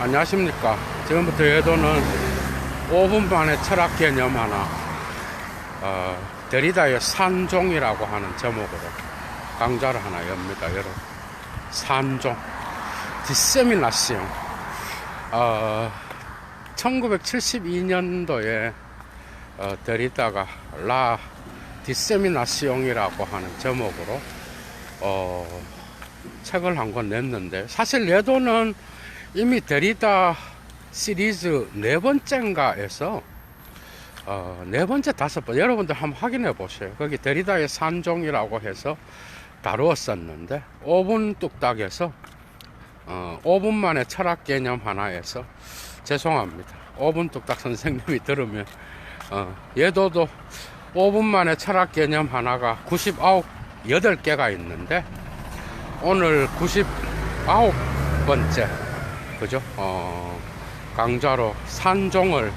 안녕하십니까. 지금부터 예도는 5분 만에 철학 개념 하나, 어, 데리다의 산종이라고 하는 제목으로 강좌를 하나 엽니다, 여러분. 산종. 디세미나시옹. 어, 1972년도에 어, 데리다가 라 디세미나시옹이라고 하는 제목으로 어, 책을 한 권 냈는데 사실 예도는 이미 데리다 시리즈 네 번째인가에서 어, 네 번째 다섯 번 여러분들 한번 확인해 보세요. 거기 데리다의 산종이라고 해서 다루었었는데 5분 뚝딱에서 어, 5분 만에 철학 개념 하나에서 죄송합니다. 5분 뚝딱 선생님이 들으면 어, 예도도 5분 만에 철학 개념 하나가 99 8개가 있는데 오늘 99번째 그죠? 어, 강좌로 산종을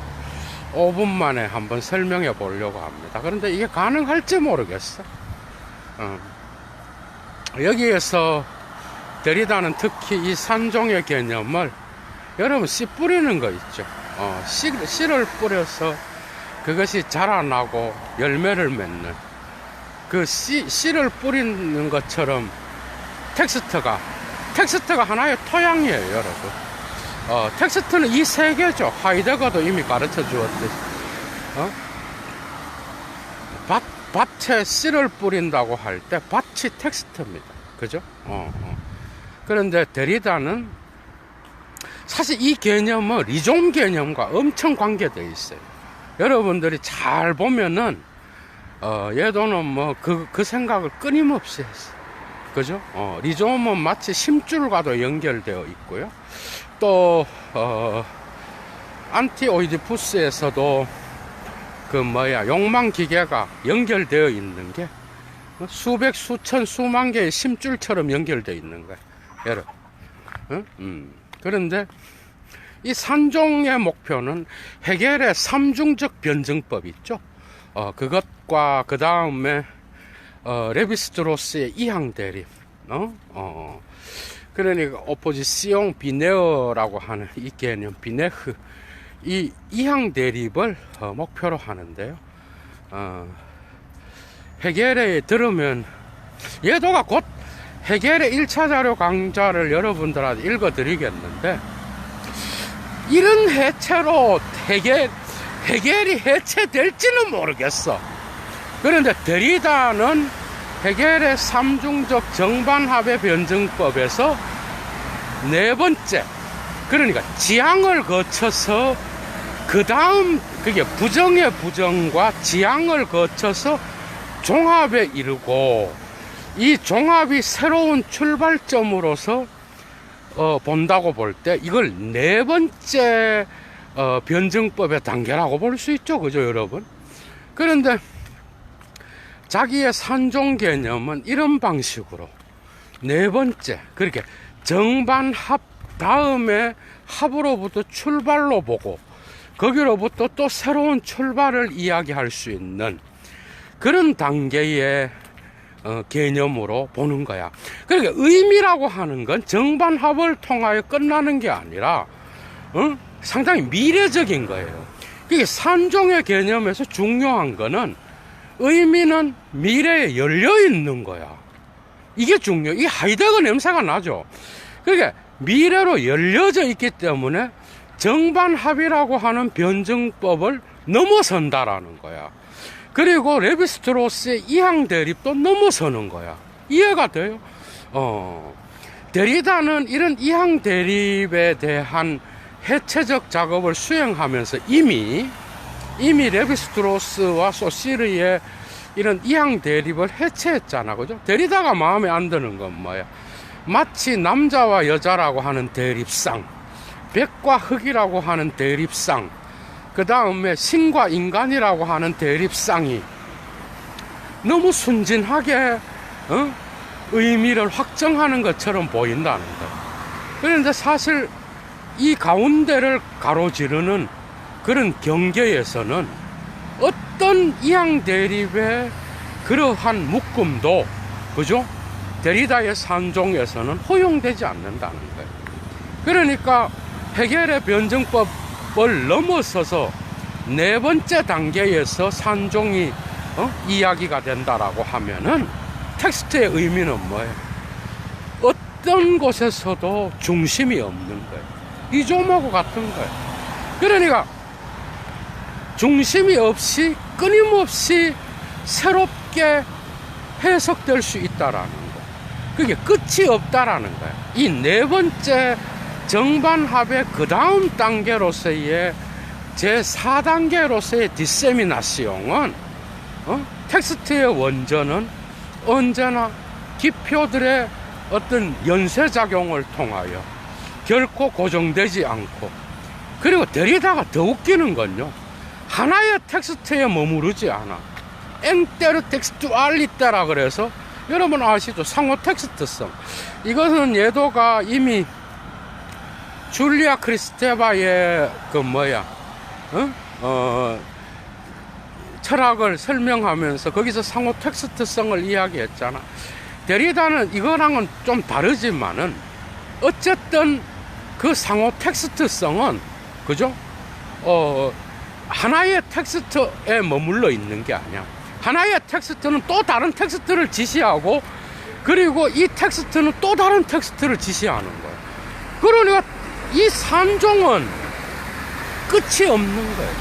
5분 만에 한번 설명해 보려고 합니다. 그런데 이게 가능할지 모르겠어. 어. 여기에서 데리다는 특히 이 산종의 개념을 여러분 씨 뿌리는 거 있죠. 어, 씨, 씨를 뿌려서 그것이 자라나고 열매를 맺는 그 씨, 씨를 뿌리는 것처럼 텍스트가 텍스트가 하나의 토양이에요, 여러분. 어, 텍스트는 이 세 개죠. 하이데거도 이미 가르쳐 주었듯이. 어? 밭, 밭에 씨를 뿌린다고 할 때 밭이 텍스트입니다. 그죠? 어, 어. 그런데 데리다는 사실 이 개념은 리존 개념과 엄청 관계되어 있어요. 여러분들이 잘 보면은 어, 얘도는 뭐 그 그 생각을 끊임없이 했어. 그죠? 어, 리존은 마치 심줄과도 연결되어 있고요. 또 어, 안티오이디푸스에서도 그 뭐야 욕망 기계가 연결되어 있는 게 수백 수천 수만 개의 심줄처럼 연결되어 있는 거예요. 여러분. 응? 음. 그런데 이 산종의 목표는 해결의 삼중적 변증법 있죠. 어, 그것과 그 다음에 어, 레비스트로스의 이항 대립, 어, 어, 그러니까 오포지시옹 비네어라고 하는 이 개념, 비네흐, 이 이항 대립을 어, 목표로 하는데요. 어, 해결에 들으면 예도가 곧 해결의 1차 자료 강좌를 여러분들한테 읽어 드리겠는데 이런 해체로 해결, 해결이 해체될지는 모르겠어. 그런데 데리다는 해결의 삼중적 정반합의 변증법에서 네 번째, 그러니까 지향을 거쳐서 그 다음 그게 부정의 부정과 지향을 거쳐서 종합에 이르고 이 종합이 새로운 출발점으로서 어, 본다고 볼 때 이걸 네 번째 어, 변증법의 단계라고 볼 수 있죠, 그죠, 여러분? 그런데 자기의 산종 개념은 이런 방식으로 네 번째 그렇게 정반합 다음에 합으로부터 출발로 보고 거기로부터 또 새로운 출발을 이야기할 수 있는 그런 단계의 어, 개념으로 보는 거야. 그러니까 의미라고 하는 건 정반합을 통하여 끝나는 게 아니라 어? 상당히 미래적인 거예요. 그게 산종의 개념에서 중요한 거는 의미는 미래에 열려 있는 거야. 이게 중요. 이 하이데거 냄새가 나죠. 그러니까 미래로 열려져 있기 때문에 정반합이라고 하는 변증법을 넘어선다라는 거야. 그리고 레비스트로스의 이항 대립도 넘어서는 거야. 이해가 돼요? 어. 데리다는 이런 이항 대립에 대한 해체적 작업을 수행하면서 이미 이미 레비스트로스와 소시르의 이런 이항 대립을 해체했잖아. 그죠? 데리다가 마음에 안 드는 건 뭐야? 마치 남자와 여자라고 하는 대립상, 백과 흑이라고 하는 대립상, 그 다음에 신과 인간이라고 하는 대립상이 너무 순진하게 어? 의미를 확정하는 것처럼 보인다는 거. 그런데 사실 이 가운데를 가로지르는 그런 경계에서는 어떤 이항 대립의 그러한 묶음도 그죠? 데리다의 산종에서는 허용되지 않는다는 거예요. 그러니까 해결의 변증법을 넘어서서 네 번째 단계에서 산종이 어? 이야기가 된다라고 하면은 텍스트의 의미는 뭐예요? 어떤 곳에서도 중심이 없는 거예요. 이조하고 같은 거예요. 그러니까 중심이 없이 끊임없이 새롭게 해석될 수 있다라는 거. 그게 끝이 없다라는 거예요. 이네 번째 정반합의 그 다음 단계로서의 제 4단계로서의 디세미나시용은 어? 텍스트의 원전은 언제나 기표들의 어떤 연쇄작용을 통하여 결코 고정되지 않고 그리고 데리다가 더 웃기는 건요 하나의 텍스트에 머무르지 않아 엔테르 텍스투알리테라 그래서 여러분 아시죠 상호 텍스트성 이것은 예도가 이미 줄리아 크리스테바의 그 뭐야 어? 어, 철학을 설명하면서 거기서 상호 텍스트성을 이야기했잖아. 데리다는 이거랑은 좀 다르지만은 어쨌든 그 상호 텍스트성은 그죠? 어 하나의 텍스트에 머물러 있는 게 아니야. 하나의 텍스트는 또 다른 텍스트를 지시하고 그리고 이 텍스트는 또 다른 텍스트를 지시하는 거야. 그러니까 이 산종은 끝이 없는 거예요.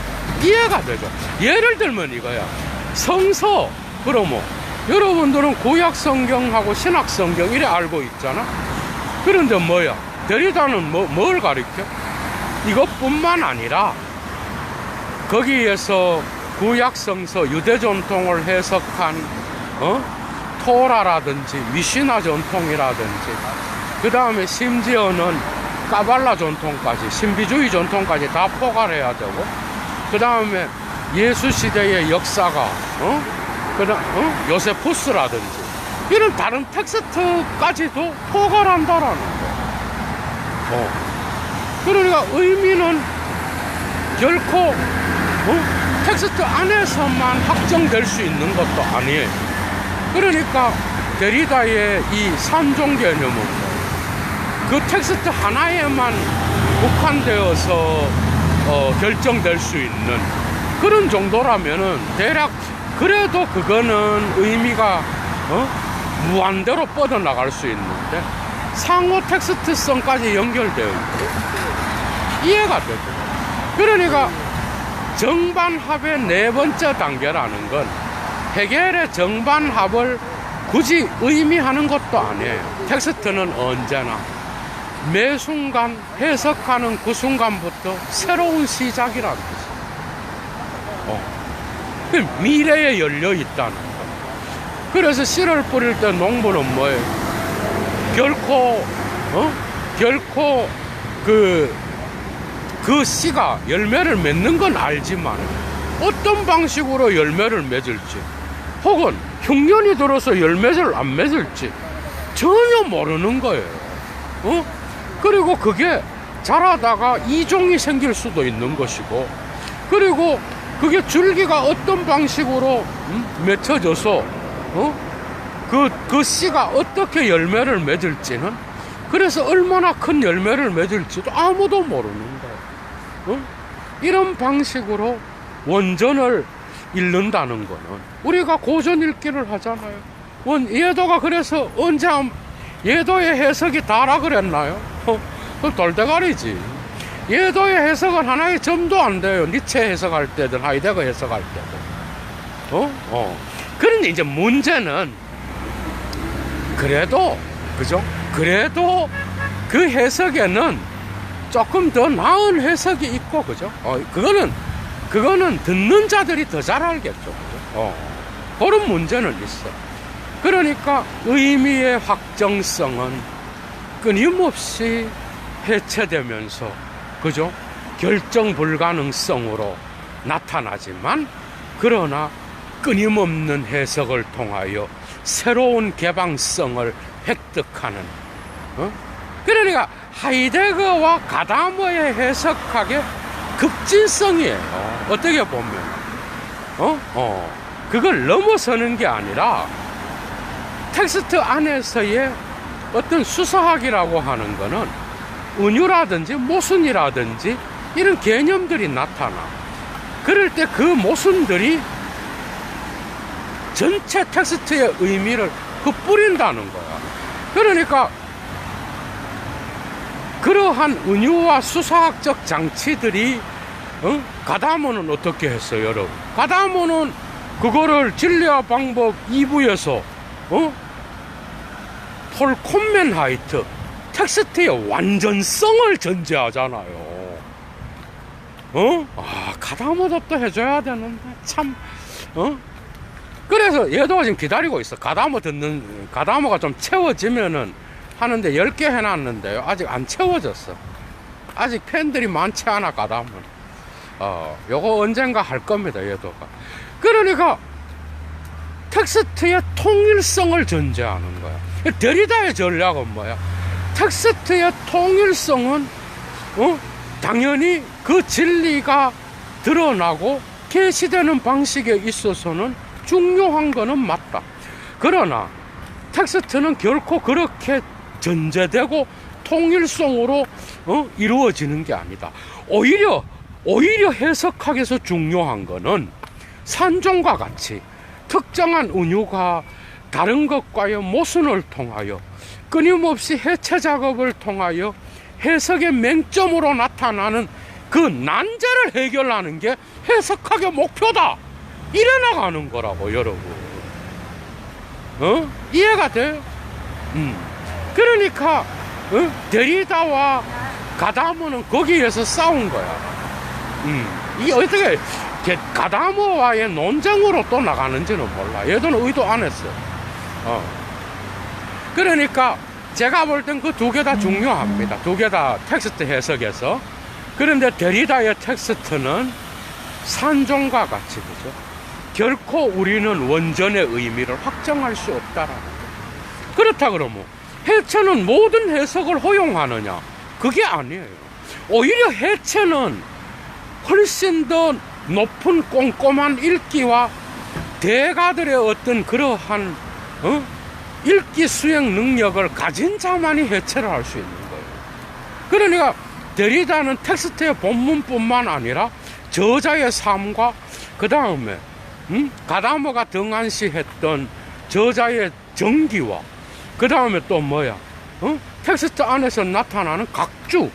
이해가 되죠? 예를 들면 이거야. 성서, 그러면 여러분들은 구약 성경하고 신학 성경 이래 알고 있잖아? 그런데 뭐야? 데리다는 뭐, 뭘 가리켜? 이것뿐만 아니라 거기에서 구약 성서 유대 전통을 해석한 어? 토라라든지 미시나 전통이라든지 그 다음에 심지어는 까발라 전통까지 신비주의 전통까지 다 포괄해야 되고 그 다음에 예수 시대의 역사가 어? 그다음 어? 요세푸스라든지 이런 다른 텍스트까지도 포괄한다라는 거. 어. 그러니까 의미는 결코 어? 텍스트 안에서만 확정될 수 있는 것도 아니에요. 그러니까 데리다의 이 삼종 개념은 그 텍스트 하나에만 국한되어서 어, 결정될 수 있는 그런 정도라면은 대략 그래도 그거는 의미가 어? 무한대로 뻗어나갈 수 있는데 상호 텍스트성까지 연결되어 있고 이해가 되죠. 그러니까 정반합의 네 번째 단계라는 건 해결의 정반합을 굳이 의미하는 것도 아니에요. 텍스트는 언제나 매 순간 해석하는 그 순간부터 새로운 시작이라는 거죠. 어. 그 미래에 열려 있다는 거. 그래서 씨를 뿌릴 때 농부는 뭐예요? 결코, 어? 결코 그, 그 씨가 열매를 맺는 건 알지만 어떤 방식으로 열매를 맺을지 혹은 흉년이 들어서 열매를 안 맺을지 전혀 모르는 거예요. 어? 그리고 그게 자라다가 이종이 생길 수도 있는 것이고 그리고 그게 줄기가 어떤 방식으로 음? 맺혀져서 어? 그, 그 씨가 어떻게 열매를 맺을지는 그래서 얼마나 큰 열매를 맺을지도 아무도 모르는 거예요. 어? 이런 방식으로 원전을 읽는다는 거는 우리가 고전 읽기를 하잖아요. 원, 예도가 그래서 언제 한- 예도의 해석이 다라 그랬나요? 어, 그 돌대가리지. 예도의 해석은 하나의 점도 안 돼요. 니체 해석할 때든 하이데거 해석할 때도. 어? 어. 그런데 이제 문제는 그래도, 그죠? 그래도 그 해석에는 조금 더 나은 해석이 있고, 그죠? 어, 그거는, 그거는 듣는 자들이 더 잘 알겠죠. 그죠? 어. 그런 문제는 있어. 그러니까 의미의 확정성은 끊임없이 해체되면서 그죠? 결정 불가능성으로 나타나지만 그러나 끊임없는 해석을 통하여 새로운 개방성을 획득하는 어? 그러니까 하이데거와 가다머의 해석학의 급진성이에요. 어떻게 보면 어? 어. 그걸 넘어서는 게 아니라 텍스트 안에서의 어떤 수사학이라고 하는 거는 은유라든지 모순이라든지 이런 개념들이 나타나. 그럴 때 그 모순들이 전체 텍스트의 의미를 그 뿌린다는 거야. 그러니까 그러한 은유와 수사학적 장치들이 어? 가다모는 어떻게 했어요, 여러분? 가다모는 그거를 진리와 방법 2부에서 어? 폴 콘맨 하이트 텍스트의 완전성을 전제하잖아요. 어? 아, 가다모도 또 해줘야 되는데 참 어? 그래서 얘도 지금 기다리고 있어. 가다모 듣는 가다모가 좀 채워지면은 하는데 10개 해놨는데요. 아직 안 채워졌어. 아직 팬들이 많지 않아 가다모는. 어, 요거 언젠가 할 겁니다, 얘도가. 그러니까 텍스트의 통일성을 전제하는 거야. 데리다의 전략은 뭐야? 텍스트의 통일성은 어? 당연히 그 진리가 드러나고 계시되는 방식에 있어서는 중요한 거는 맞다. 그러나 텍스트는 결코 그렇게 전제되고 통일성으로 어? 이루어지는 게 아니다. 오히려 오히려 해석학에서 중요한 거는 산종과 같이 특정한 은유가 다른 것과의 모순을 통하여 끊임없이 해체 작업을 통하여 해석의 맹점으로 나타나는 그 난제를 해결하는 게 해석학의 목표다. 이래 나가는 거라고 여러분. 어? 이해가 돼? 음. 그러니까 어? 데리다와 가다모는 거기에서 싸운 거야. 음. 이 어떻게 게- 가다모와의 논쟁으로 또 나가는지는 몰라. 얘들은 의도 안 했어. 어. 그러니까 제가 볼 땐 그 두 개 다 중요합니다. 두 개 다 텍스트 해석에서. 그런데 데리다의 텍스트는 산종과 같이 그죠. 결코 우리는 원전의 의미를 확정할 수 없다라는 거. 그렇다 그러면 해체는 모든 해석을 허용하느냐? 그게 아니에요. 오히려 해체는 훨씬 더 높은 꼼꼼한 읽기와 대가들의 어떤 그러한 어? 읽기 수행 능력을 가진 자만이 해체를 할 수 있는 거예요. 그러니까 데리다는 텍스트의 본문뿐만 아니라 저자의 삶과 그 다음에 음? 가다모가 등한시했던 저자의 정기와 그 다음에 또 뭐야? 어? 텍스트 안에서 나타나는 각주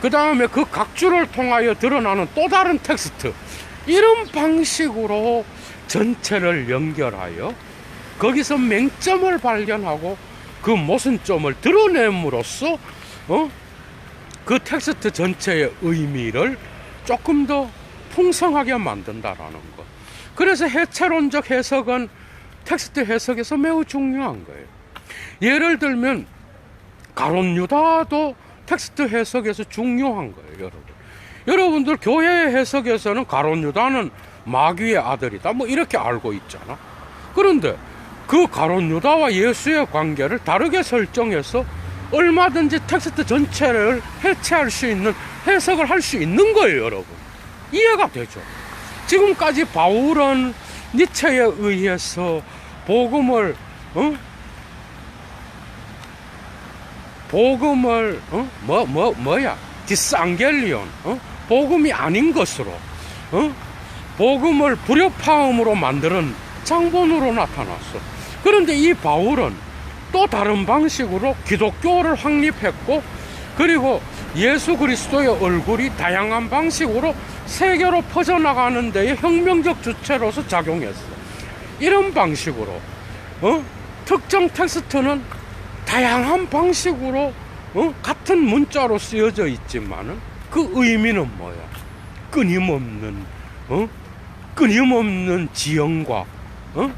그 다음에 그 각주를 통하여 드러나는 또 다른 텍스트 이런 방식으로 전체를 연결하여 거기서 맹점을 발견하고 그 모순점을 드러냄으로써 어? 그 텍스트 전체의 의미를 조금 더 풍성하게 만든다라는 것. 그래서 해체론적 해석은 텍스트 해석에서 매우 중요한 거예요. 예를 들면 가론 유다도 텍스트 해석에서 중요한 거예요, 여러분. 여러분들 교회 해석에서는 가론 유다는 마귀의 아들이다, 뭐 이렇게 알고 있잖아. 그런데 그 가론 유다와 예수의 관계를 다르게 설정해서 얼마든지 텍스트 전체를 해체할 수 있는 해석을 할 수 있는 거예요, 여러분. 이해가 되죠? 지금까지 바울은 니체에 의해서 복음을 어? 복음을 어? 뭐, 뭐, 뭐야? 디스앙겔리온 어? 복음이 아닌 것으로 어? 복음을 불협화음으로 만드는 장본으로 나타났어. 그런데 이 바울은 또 다른 방식으로 기독교를 확립했고 그리고 예수 그리스도의 얼굴이 다양한 방식으로 세계로 퍼져나가는 데에 혁명적 주체로서 작용했어. 이런 방식으로 어? 특정 텍스트는 다양한 방식으로 어? 같은 문자로 쓰여져 있지만은 그 의미는 뭐야? 끊임없는 어? 끊임없는 지형과 어?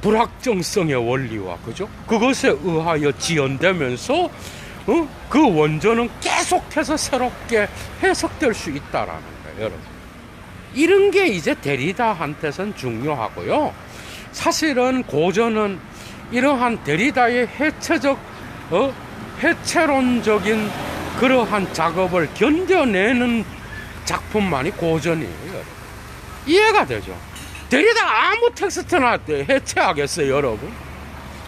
불확정성의 원리와 그죠? 그것에 의하여 지연되면서 어? 그 원전은 계속해서 새롭게 해석될 수 있다라는 거예요, 여러분. 이런 게 이제 데리다한테선 중요하고요. 사실은 고전은 이러한 데리다의 해체적, 어? 해체론적인 그러한 작업을 견뎌내는 작품만이 고전이에요. 이해가 되죠? 데리다 아무 텍스트나 해체하겠어요, 여러분?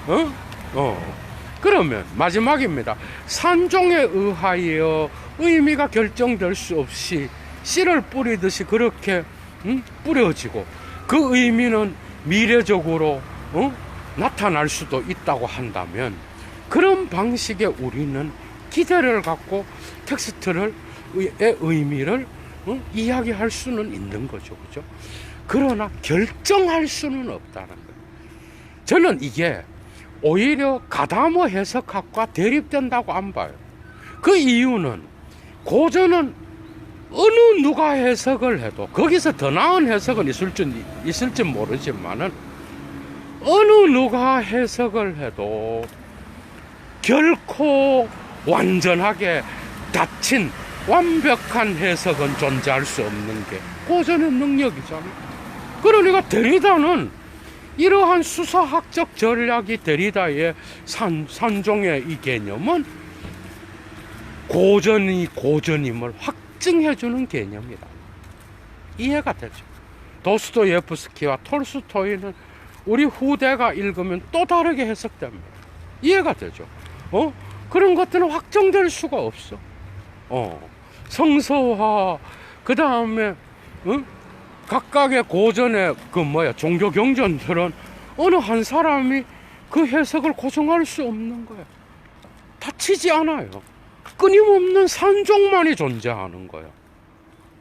어? 어. 그러면 마지막입니다. 산종에 의하여 의미가 결정될 수 없이 씨를 뿌리듯이 그렇게 음? 뿌려지고 그 의미는 미래적으로 어? 나타날 수도 있다고 한다면 그런 방식의 우리는 기대를 갖고 텍스트를 의- 의 의미를 어? 이야기할 수는 있는 거죠, 그죠? 그러나 결정할 수는 없다는 거예요. 저는 이게 오히려 가다모 해석학과 대립된다고 안 봐요. 그 이유는 고전은 어느 누가 해석을 해도 거기서 더 나은 해석은 있을지, 있을지 모르지만은 어느 누가 해석을 해도 결코 완전하게 닫힌 완벽한 해석은 존재할 수 없는 게 고전의 능력이잖아요. 그러니까 데리다는 이러한 수사학적 전략이 데리다의 산, 산종의 이 개념은 고전이 고전임을 확증해주는 개념이다. 이해가 되죠. 도스토예프스키와 톨스토이는 우리 후대가 읽으면 또 다르게 해석됩니다. 이해가 되죠. 어? 그런 것들은 확정될 수가 없어. 어. 성서화, 그 다음에, 어? 각각의 고전의 그 뭐야, 종교 경전들은 어느 한 사람이 그 해석을 고정할 수 없는 거야. 다치지 않아요. 끊임없는 산종만이 존재하는 거예요.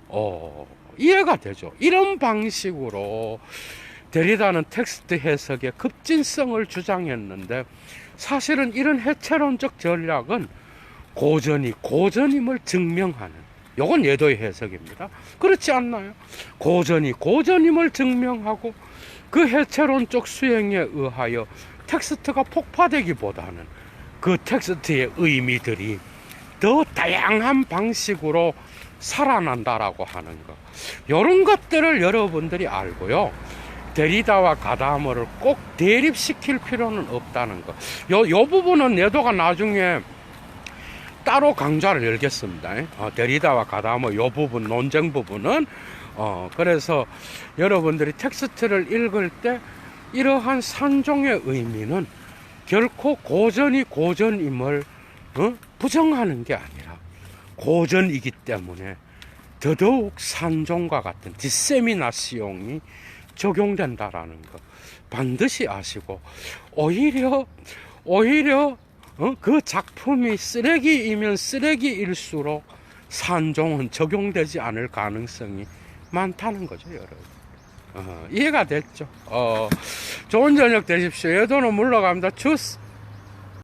어, 이해가 되죠. 이런 방식으로 데리다는 텍스트 해석의 급진성을 주장했는데 사실은 이런 해체론적 전략은 고전이 고전임을 증명하는 요건 예도의 해석입니다. 그렇지 않나요? 고전이 고전임을 증명하고 그 해체론적 수행에 의하여 텍스트가 폭파되기보다는 그 텍스트의 의미들이 더 다양한 방식으로 살아난다라고 하는 것. 이런 것들을 여러분들이 알고요. 데리다와 가다머를 꼭 대립시킬 필요는 없다는 것. 요, 요 부분은 예도가 나중에 따로 강좌를 열겠습니다. 어, 데리다와 가다머 요 부분, 논쟁 부분은 어, 그래서 여러분들이 텍스트를 읽을 때 이러한 산종의 의미는 결코 고전이 고전임을 어? 부정하는 게 아니라 고전이기 때문에 더더욱 산종과 같은 디세미나시용이 적용된다라는 것 반드시 아시고 오히려 오히려 어? 그 작품이 쓰레기이면 쓰레기일수록 산종은 적용되지 않을 가능성이 많다는 거죠, 여러분. 어, 이해가 됐죠? 어, 좋은 저녁 되십시오. 여도는 물러갑니다. 주스.